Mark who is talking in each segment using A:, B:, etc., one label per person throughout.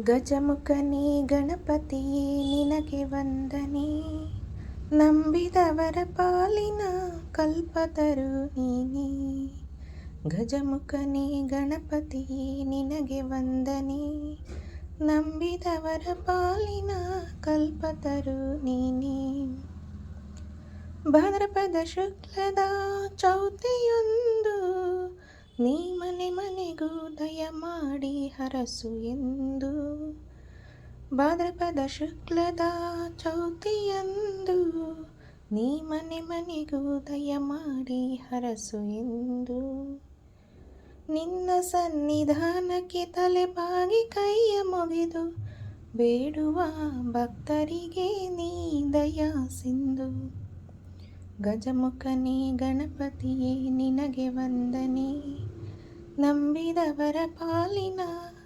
A: ಗಜಮುಖನೇ, ಗಣಪತಿಯೇ, ನಿನಗೆ ವಂದನೆ. ನಂಬಿದವರ ಪಾಲಿನ ಕಲ್ಪತರು ನೀನೇ. ಗಜಮುಖನೇ, ಗಣಪತಿಯೇ, ನಿನಗೆ ವಂದನೆ. ನಂಬಿದವರ ಪಾಲಿನ ಕಲ್ಪತರು ನೀನೇ. ಭದ್ರಪದ ಶುಕ್ಲದ ಚೌತಿಯೊಂದು ನೀ ಮನೆ ಮನೆಗೂ ದಯ ಮಾಡಿ ಹರಸು ಎಂದು. ಭಾದ್ರಪದ ಶುಕ್ಲದ ಚೌತಿಯಂದು ನೀ ಮನೆ ಮನೆಗೂ ದಯ ಮಾಡಿ ಹರಸು ಎಂದು. ನಿನ್ನ ಸನ್ನಿಧಾನಕ್ಕೆ ತಲೆ ಬಾಗಿ ಕೈಯ ಮುಗಿದು ಬೇಡುವ ಭಕ್ತರಿಗೆ ನೀ ದಯಾ ಸಿಂಧು ಗಜಮುಖನೇ ಗಣಪತಿಯೇ, ನಿನಗೆ ವಂದನೆ. ನಂಬಿದವರ ಪಾಲಿನ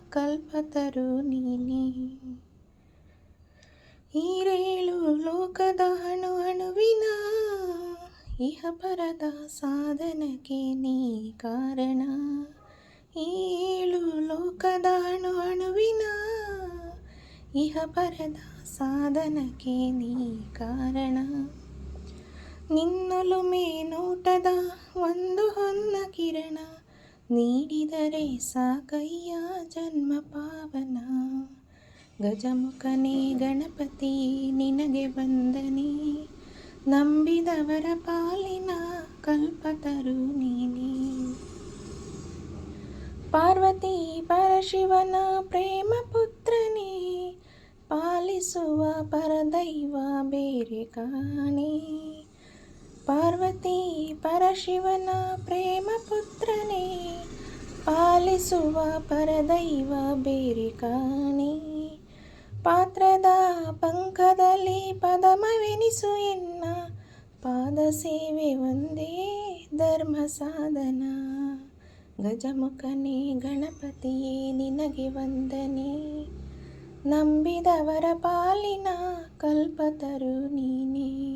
A: ಕಲ್ಪತರು ನೀನೆ. ಈರೇಳು ಲೋಕದ ಅಣು ಅಣುವಿನ ಇಹ ಪರದ ಸಾಧನಕ್ಕೆ ನೀ ಕಾರಣ. ಏಳು ಲೋಕದ ಅಣು ಅಣುವಿನ ಇಹ ಪರದ ಸಾಧನಕ್ಕೆ ನೀ ಕಾರಣ. ನಿನ್ನೊಲುಮೆ ನೋಟದ ಒಂದು ಹೊನ್ನ ಕಿರಣ ನೀಡಿದರೆ ಸಾಕಯ್ಯ ಜನ್ಮ ಪಾವನ. ಗಜಮುಖನೇ ಗಣಪತಿ ನಿನಗೆ ಬಂದನೆ ನಂಬಿದವರ ಪಾಲಿನ ಕಲ್ಪತರು ನೀನೆ ಪಾರ್ವತಿ ಪರಶಿವನ ಪ್ರೇಮ ಪುತ್ರನೇ, ಪಾಲಿಸುವ ಪರದೈವ ಬೇರೆ ಕಾಣೆ. ಪಾರ್ವತಿ ಪರಶಿವನ ಪ್ರೇಮ ಪುತ್ರನೇ, ಪಾಲಿಸುವ ಪರದೈವ ಬೇರೆ ಕಾಣಿ. ಪಾತ್ರದ ಪಂಕದಲ್ಲಿ ಪದಮವೆನಿಸು ಎನ್ನ, ಪಾದ ಸೇವೆ ಒಂದೇ ಧರ್ಮ ಸಾಧನ. ಗಜಮುಖನೇ, ಗಣಪತಿಯೇ, ನಿನಗೆ ವಂದನೆ. ನಂಬಿದವರ ಪಾಲಿನ ಕಲ್ಪತರು ನೀನೇ.